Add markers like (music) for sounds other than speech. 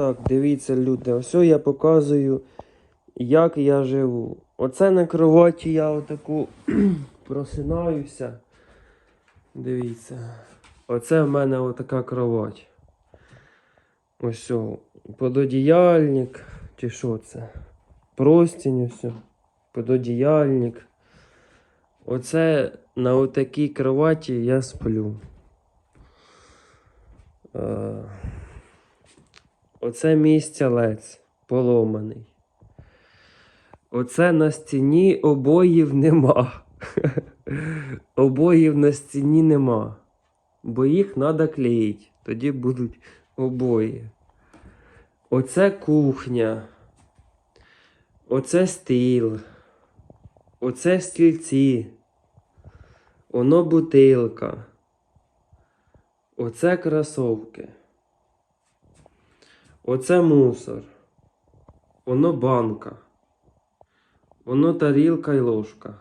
Так, дивіться, люди, ось я показую, як я живу. Оце на кроваті я отаку (clears throat) просинаюся. Дивіться. Оце в мене отака кровать. Ось пододіяльник, чи що це? Простінь ось. Пододіяльник. Оце на отакій кроваті я сплю. Оце мій стілець поломаний. Оце на стіні обоїв нема. (laughs) Обоїв на стіні нема. Бо їх треба клеїти. Тоді будуть обої. Оце кухня. Оце стіл. Оце стільці. Оно бутилка. Оце кросовки. Оце мусор. Воно банка. Воно тарілка і ложка.